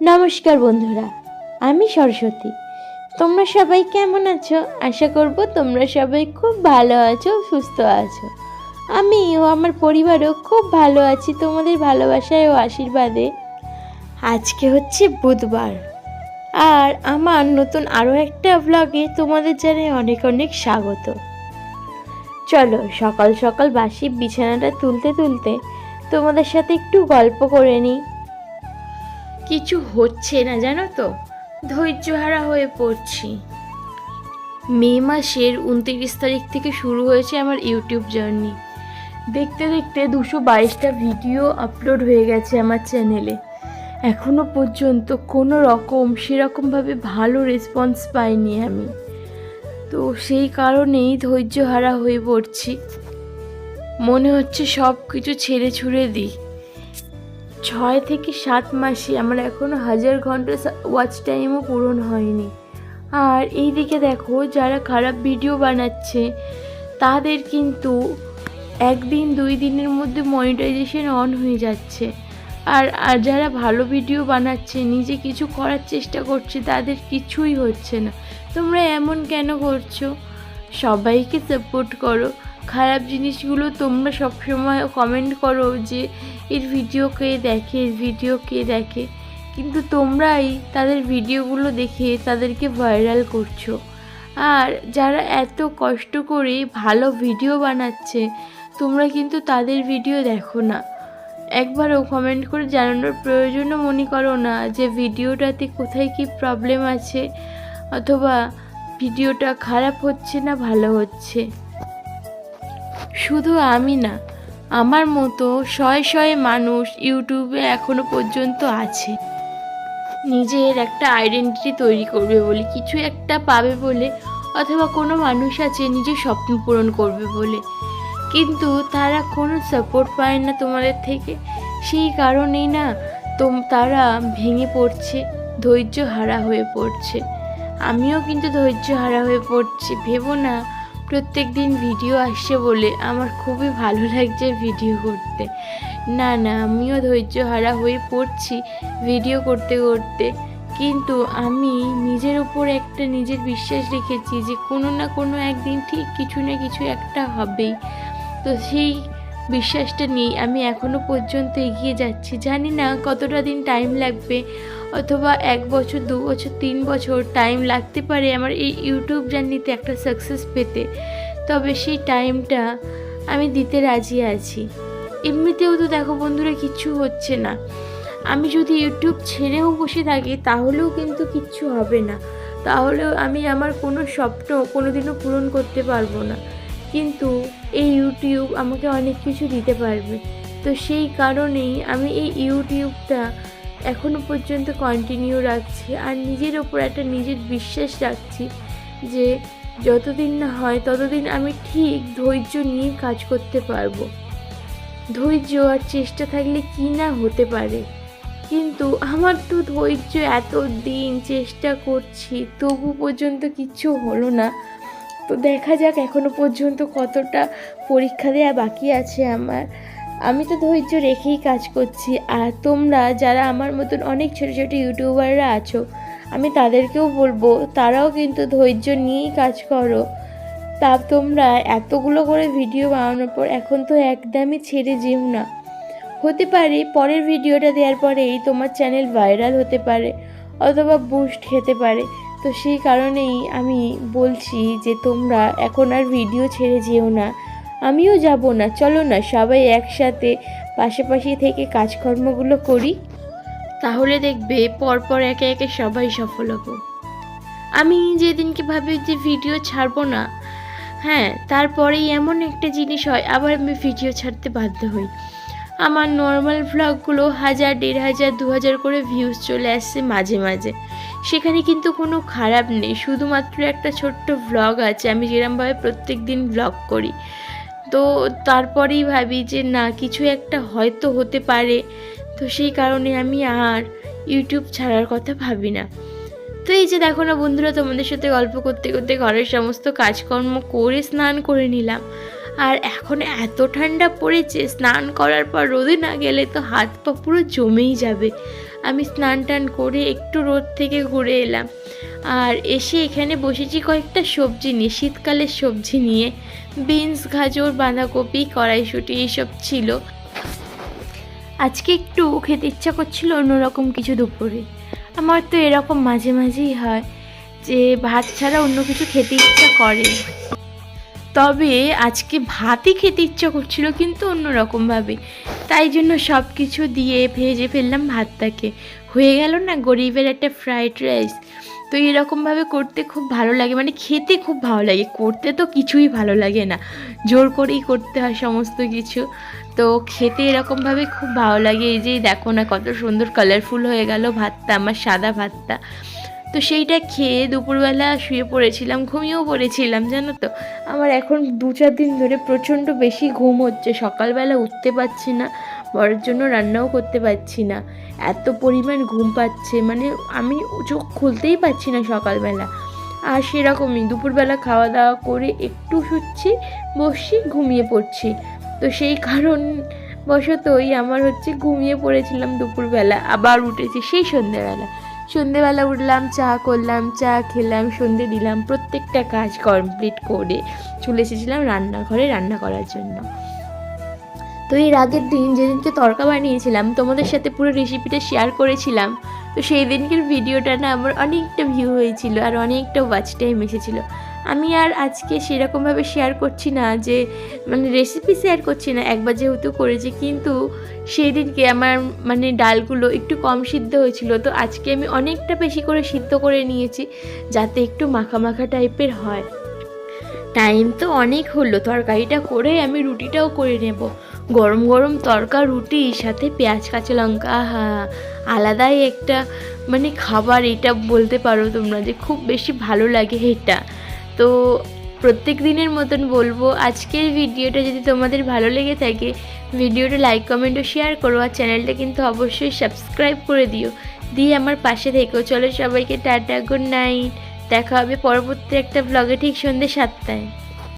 নমস্কার বন্ধুরা, আমি সরস্বতী। তোমরা সবাই কেমন আছো? আশা করব তোমরা সবাই খুব ভালো আছো, সুস্থ আছো। আমি ও আমার পরিবারও খুব ভালো আছি তোমাদের ভালোবাসায় ও আশীর্বাদে। আজকে হচ্ছে বুধবার। আর আমার নতুন আরও একটা ব্লগে তোমাদের জানাই অনেক অনেক স্বাগত। চলো, সকাল সকাল বাসি বিছানাটা তুলতে তুলতে তোমাদের সাথে একটু গল্প করে নিই। কিছু হচ্ছে না, জানো তো? ধৈর্যহারা হয়ে পড়ছি। মে মাসের উনত্রিশ তারিখ থেকে শুরু হয়েছে আমার ইউটিউব জার্নি। দেখতে দেখতে দুশো বাইশটা ভিডিও আপলোড হয়ে গেছে আমার চ্যানেলে। এখনও পর্যন্ত কোনো রকম সেরকমভাবে ভালো রেসপন্স পাইনি আমি। তো সেই কারণেই ধৈর্যহারা হয়ে পড়ছি। মনে হচ্ছে সব কিছু ছেড়ে ছুড়ে দিই। ছয় থেকে সাত মাসে আমার এখনও হাজার ঘণ্টা ওয়াচ টাইমও পূরণ হয়নি। আর এই দিকে দেখো, যারা খারাপ ভিডিও বানাচ্ছে, তাদের কিন্তু একদিন, দুই দিনের মধ্যে মনিটাইজেশন অন হয়ে যাচ্ছে। আর আর যারা ভালো ভিডিও বানাচ্ছে, নিজে কিছু করার চেষ্টা করছে, তাদের কিছুই হচ্ছে না। তোমরা এমন কেন করছ? সবাইকে সাপোর্ট করো। খারাপ জিনিসগুলো তোমরা সবসময় কমেন্ট করো যে এর ভিডিও কে দেখে, এর ভিডিও কে দেখে। কিন্তু তোমরাই তাদের ভিডিওগুলো দেখে তাদেরকে ভাইরাল করছ। আর যারা এত কষ্ট করে ভালো ভিডিও বানাচ্ছে, তোমরা কিন্তু তাদের ভিডিও দেখো না। একবারও কমেন্ট করে জানানোর প্রয়োজনও মনে করো না যে ভিডিওটাতে কোথায় কি প্রবলেম আছে, অথবা ভিডিওটা খারাপ হচ্ছে না ভালো হচ্ছে। শুধু আমি না আমার মতো শয়ে শয়ে মানুষ ইউটিউবে এখনও পর্যন্ত আছে। নিজের একটা আইডেন্টিটি তৈরি করবে বলে, কিছু একটা পাবে বলে, অথবা কোনো মানুষ আছে নিজের স্বপ্ন পূরণ করবে বলে। কিন্তু তারা কোনো সাপোর্ট পায় না তোমাদের থেকে। সেই কারণেই না, তোম, তারা ভেঙে পড়ছে ধৈর্য হারা হয়ে পড়ছে। আমিও কিন্তু ধৈর্য হারা হয়ে পড়ছি, ভেবো না প্রত্যেক দিন ভিডিও আসছে বলে আমার খুবই ভালো লাগছে ভিডিও করতে। না না, আমিও ধৈর্য হারা হয়ে পড়ছি ভিডিও করতে করতে। কিন্তু আমি নিজের ওপর একটা নিজের বিশ্বাস রেখেছি যে কোনো না কোনো একদিন ঠিক কিছু না কিছু একটা হবেই। তো সেই বিশ্বাসটা নিয়ে আমি এখনও পর্যন্ত এগিয়ে যাচ্ছি। জানি না কতটা দিন টাইম লাগবে। অথবা এক বছর, দু বছর, তিন বছর টাইম লাগতে পারে আমার এই ইউটিউব জার্নিতে একটা সাকসেস পেতে। তবে সেই টাইমটা আমি দিতে রাজি আছি। এমনিতেও তো দেখো বন্ধুরা, কিচ্ছু হচ্ছে না। আমি যদি ইউটিউব ছেড়েও বসে থাকি, তাহলেও কিন্তু কিচ্ছু হবে না। তাহলেও আমি আমার কোনো স্বপ্ন কোনোদিনও পূরণ করতে পারব না। কিন্তু এই ইউটিউব আমাকে অনেক কিছু দিতে পারবে। তো সেই কারণেই আমি এই ইউটিউবটা এখনও পর্যন্ত কন্টিনিউ রাখছি আর নিজের ওপর একটা নিজের বিশ্বাস রাখছি যে যতদিন না হয় ততদিন আমি ঠিক ধৈর্য নিয়ে কাজ করতে পারব। ধৈর্য আর চেষ্টা থাকলে কি না হতে পারে? কিন্তু আমার তো ধৈর্য এত দিন চেষ্টা করছি, তবু পর্যন্ত কিচ্ছু হলো না। তো দেখা যাক এখনও পর্যন্ত কতটা পরীক্ষা দেওয়া বাকি আছে আমার। আমি তো ধৈর্য রেখেই কাজ করছি, আর তোমরা যারা আমার মতন অনেক ছোটো ছোটো ইউটিউবাররা আছো, আমি তাদেরকেও বলব, তারাও কিন্তু ধৈর্য নিয়েই কাজ করো। তা তোমরা এতগুলো করে ভিডিও বানানোর পর এখন তো একদমই ছেড়ে যেও না। হতে পারে পরের ভিডিওটা দেওয়ার পরেই তোমার চ্যানেল ভাইরাল হতে পারে, অথবা বুস্ট খেতে পারে। তো সেই কারণেই আমি বলছি যে তোমরা এখন আর ভিডিও ছেড়ে যেও না। আমিও যাব না, চলো না, সবাই একসাথে পাশাপাশি থেকে কাজকর্মগুলো করি। তাহলে দেখবে পরপর একে একে সবাই সফল হব। আমি যেদিনকে ভাবি যে ভিডিও ছাড়বো না হ্যাঁ তারপরেই এমন একটা জিনিস হয়, আবার আমি ভিডিও ছাড়তে বাধ্য হই। আমার নর্মাল ভ্লগগুলো হাজার, দেড় হাজার, দু হাজার করে ভিউজ চলে আসছে মাঝে মাঝে। সেখানে কিন্তু কোনো খারাপ নেই, শুধুমাত্র একটা ছোট্ট ভ্লগ আছে, আমি যেরমভাবে প্রত্যেক দিন ভ্লগ করি। তো তারপরেই ভাবি যে না, কিছু একটা হয়তো হতে পারে। তো সেই কারণে আমি আর ইউটিউব ছাড়ার কথা ভাবি না। তো এই যে দেখো না বন্ধুরা, তোমাদের সাথে গল্প করতে করতে ঘরের সমস্ত কাজকর্ম করে স্নান করে নিলাম। আর এখন এত ঠান্ডা পড়েছে, স্নান করার পর রোদে না গেলে তো হাত পা পুরো জমেই যাবে। আমি স্নান টান করে একটু রোদ থেকে ঘুরে এলাম। আর এসে এখানে বসেছি কয়েকটা সবজি নিয়ে, শীতকালের সবজি নিয়ে। বিনস, গাজর, বাঁধাকপি, কড়াইশুঁটি এইসব ছিল। আজকে একটু খেতে ইচ্ছা করছিল অন্যরকম কিছু দুপুরে। আমার তো এরকম মাঝে মাঝেই হয় যে ভাত ছাড়া অন্য কিছু খেতে ইচ্ছা করে তবে আজকে ভাতই খেতে ইচ্ছা করছিল কিন্তু অন্যরকমভাবে। তাই জন্য সব কিছু দিয়ে ভেজে ফেললাম ভাতটাকে। হয়ে গেল না গরিবের একটা ফ্রাইড রাইস। তো এরকমভাবে করতে খুব ভালো লাগে মানে খেতে খুব ভালো লাগে। করতে তো কিছুই ভালো লাগে না। জোর করেই করতে হয় সমস্ত কিছু। তো খেতে এরকমভাবে খুব ভালো লাগে। এই যে দেখো না কত সুন্দর কালারফুল হয়ে গেল ভাতটা, আমার সাদা ভাতটা। তো সেইটা খেয়ে দুপুরবেলা শুয়ে পড়েছিলাম, ঘুমিয়েও পড়েছিলাম, জানো তো। আমার এখন দু চার দিন ধরে প্রচণ্ড বেশি ঘুম হচ্ছে, সকালবেলা উঠতে পারছি না, বরের জন্য রান্নাও করতে পারছি না। এত পরিমাণ ঘুম পাচ্ছে মানে আমি চোখ খুলতেই পারছি না সকালবেলা। আর সেরকমই দুপুরবেলা খাওয়া দাওয়া করে একটু শুচ্ছি, বসছি, ঘুমিয়ে পড়ছি। তো সেই কারণ বশতই আমার হচ্ছে ঘুমিয়ে পড়েছিলাম দুপুরবেলা, আবার উঠেছি সেই সন্ধ্যেবেলা। সন্ধেবেলা উঠলাম, চা করলাম, চা খেলাম, সন্ধে দিলাম, প্রত্যেকটা কাজ কমপ্লিট করে চলে এসেছিলাম রান্নাঘরে রান্না করার জন্য। তো এর আগের দিন যেদিনকে তরকা বানিয়েছিলাম, তোমাদের সাথে পুরো রেসিপিটা শেয়ার করেছিলাম, তো সেই দিনকের ভিডিওটা না আমার অনেকটা ভিউ হয়েছিল আর অনেকটা ওয়াচ টাইম এসেছিল। আমি আর আজকে সেরকমভাবে শেয়ার করছি না যে মানে রেসিপি শেয়ার করছি না, একবার যেহেতু করেছি, কিন্তু সেই দিনকে আমার মানে ডালগুলো একটু কম সিদ্ধ হয়েছিল। তো আজকে আমি অনেকটা বেশি করে সিদ্ধ করে নিয়েছি, যাতে একটু মাখা মাখা টাইপের হয়। টাইম তো অনেক হলো, তরকারিটা করে আমি রুটিটাও করে নেব। গরম গরম তরকা, রুটি, সাথে পেঁয়াজ, কাঁচা লঙ্কা, আহা, আলাদাই একটা মানে খাবার, এটা বলতে পারো তোমরা যে খুব বেশি ভালো লাগে এটা। তো প্রত্যেক দিনের মতন বলব, আজকের ভিডিওটা যদি তোমাদের ভালো লেগে থাকে, ভিডিওটা লাইক কমেন্ট ও শেয়ার করো আর চ্যানেলটা কিন্তু অবশ্যই সাবস্ক্রাইব করে দিও। দিয়ে আমার পাশে থেকেও চলো সবাইকে টাটা গুড নাইট দেখা হবে পরবর্তী একটা ব্লগে ঠিক সন্ধ্যে সাতটায়।